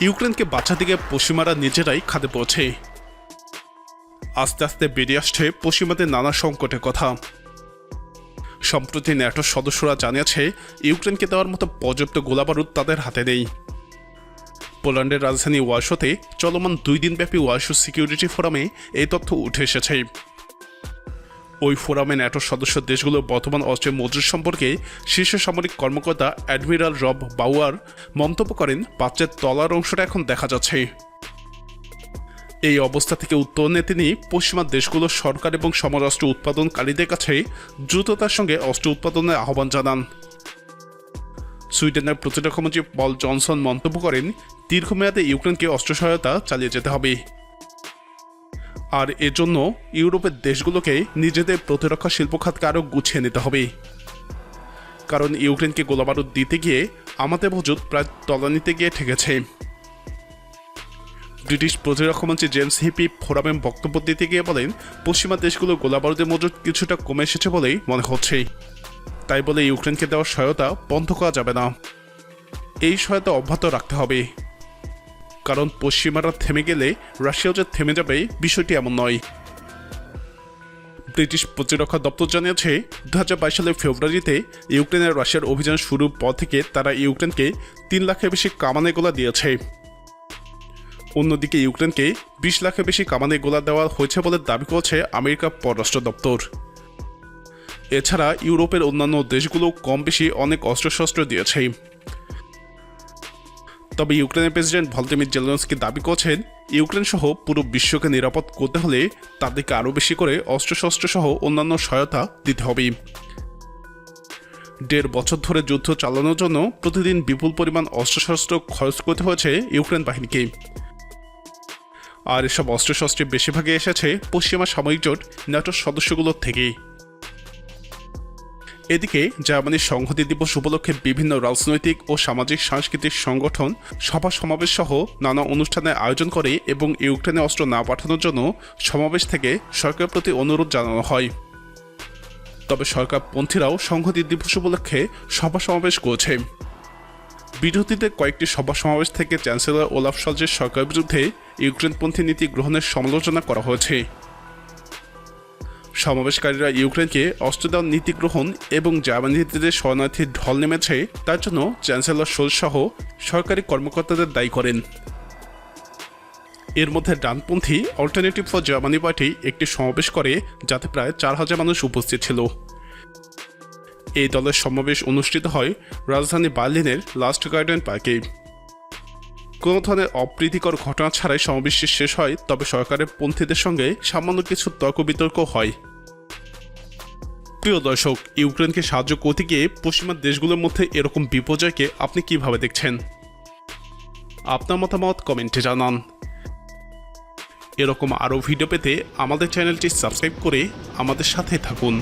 ইউক্রেনকে বাঁচাতে গিয়ে পশ্চিমারা নিজেরাই খাদে পড়ছে। আস্তে আস্তে বেরিয়ে আসছে পশ্চিমাদের নানা সংকটের কথা। সম্প্রতি ন্যাটোর সদস্যরা জানিয়েছে, ইউক্রেনকে দেওয়ার মতো পর্যাপ্ত গোলাবারুদ তাদের হাতে নেই। পোল্যান্ডের রাজধানী ওয়াশোতে চলমান দুই দিনব্যাপী ওয়াশো সিকিউরিটি ফোরামে এই তথ্য উঠে এসেছে। ওই ফোরামে ন্যাটোর সদস্য দেশগুলোর বর্তমান অস্ত্রের মজুর সম্পর্কে শীর্ষ সামরিক কর্মকর্তা অ্যাডমিরাল রব বাউয়ার মন্তব্য করেন পাত্রের তলার অংশটা এখন দেখা যাচ্ছে। এই অবস্থা থেকে উত্তরণে তিনি, পশ্চিমা দেশগুলোর সরকার এবং সমরাস্ত্র উৎপাদনকারীদের কাছে দ্রুততার সঙ্গে অস্ত্র উৎপাদনের আহ্বান জানান। সুইডেনের প্রতিরক্ষামন্ত্রী পল জনসন মন্তব্য করেন, দীর্ঘমেয়াদে ইউক্রেনকে অস্ত্র সহায়তা চালিয়ে যেতে হবে। আর এজন্য ইউরোপের দেশগুলোকে নিজেদের প্রতিরক্ষা শিল্প খাতকে আরও গুছিয়ে নিতে হবে। কারণ ইউক্রেনকে গোলাবারুদ দিতে গিয়ে আমাদের মজুদ প্রায় তলানিতে গিয়ে ঠেকেছে। ব্রিটিশ প্রতিরক্ষামন্ত্রী জেমস হিপি ফোরামে বক্তব্য দিতে গিয়ে বলেন, পশ্চিমা দেশগুলো গোলাবারুদের মজুদ কিছুটা কমে এসেছে বলেই মনে হচ্ছে। তাই বলে ইউক্রেনকে দেওয়া সহায়তা বন্ধ করা যাবে না। এই সহায়তা অব্যাহত রাখতে হবে। কারণ পশ্চিমারা থেমে গেলে রাশিয়াও যে থেমে যাবে, বিষয়টি এমন নয়। ব্রিটিশ প্রতিরক্ষা দপ্তর জানিয়েছে দু হাজার বাইশ সালের ফেব্রুয়ারিতে ইউক্রেনের রাশিয়ার অভিযান শুরুর পর থেকে তারা ইউক্রেনকে তিন লাখের বেশি কামানে গোলা দিয়েছে। অন্যদিকে ইউক্রেনকে বিশ লাখের বেশি কামানে গোলা দেওয়া হয়েছে বলে দাবি করেছে আমেরিকা পররাষ্ট্র দপ্তর। এছাড়া ইউরোপের অন্যান্য দেশগুলো কম বেশি অনেক অস্ত্রশস্ত্র দিয়েছে। তবে ইউক্রেনের প্রেসিডেন্ট ভলদিমির জেলেনস্কি দাবি করছেন ইউক্রেন সহ পুরো বিশ্বকে নিরাপদ করতে হলে তাদেরকে আরও বেশি করে অস্ত্রশস্ত্র সহ অন্যান্য সহায়তা দিতে হবে। দেড় বছর ধরে যুদ্ধ চালানোর জন্য প্রতিদিন বিপুল পরিমাণ অস্ত্রশস্ত্র খরচ করতে হয়েছে ইউক্রেন বাহিনীকে। আর এসব অস্ত্রশস্ত্রের বেশিরভাগই এসেছে পশ্চিমা সামরিক জোট ন্যাটোর সদস্যগুলোর থেকেই। এদিকে জার্মানির সংহতি দিবস উপলক্ষে বিভিন্ন রাজনৈতিক ও সামাজিক সাংস্কৃতিক সংগঠন, সভা সমাবেশ সহ নানা অনুষ্ঠানের আয়োজন করে এবং ইউক্রেনে অস্ত্র না পাঠানোর জন্য সমাবেশ থেকে সরকারের প্রতি অনুরোধ জানানো হয়। তবে সরকারপন্থীরাও সংহতি দিবস উপলক্ষে সভা সমাবেশ করেছে। বিরোধীদের কয়েকটি সভা সমাবেশ থেকে চ্যান্সেলর ওলাফ সলজের সরকারের বিরুদ্ধে ইউক্রেনপন্থী নীতি গ্রহণের সমালোচনা করা হয়েছে। সমাবেশকারীরা ইউক্রেনকে অস্ত্র দেওয়ার নীতি গ্রহণ এবং জার্মানিতে শরণার্থীর ঢল নেমেছে, তার জন্য চ্যান্সেলর শোল সহ সরকারি কর্মকর্তাদের দায়ী করেন। এর মধ্যে ডানপন্থী অল্টারনেটিভ ফর জার্মানি পার্টি একটি সমাবেশ করে, যাতে প্রায় চার হাজার মানুষ উপস্থিত ছিল। এই দলের সমাবেশ অনুষ্ঠিত হয় রাজধানী বার্লিনের লাস্ট গার্ডেন পার্কে। কোনো ধরনের অপ্রীতিকর ঘটনা ছাড়াই সমাবেশটি শেষ হয়, তবে সরকারের পন্থীদের সঙ্গে সামান্য কিছু তর্ক বিতর্ক হয়। প্রিয় দর্শক, ইউক্রেনকে সাহায্য করতে গিয়ে পশ্চিমা দেশগুলোর মধ্যে এরকম বিপর্যয়কে আপনি কীভাবে দেখছেন? আপনার মতামত কমেন্টে জানান। এরকম আরও ভিডিও পেতে আমাদের চ্যানেলটি সাবস্ক্রাইব করে আমাদের সাথে থাকুন।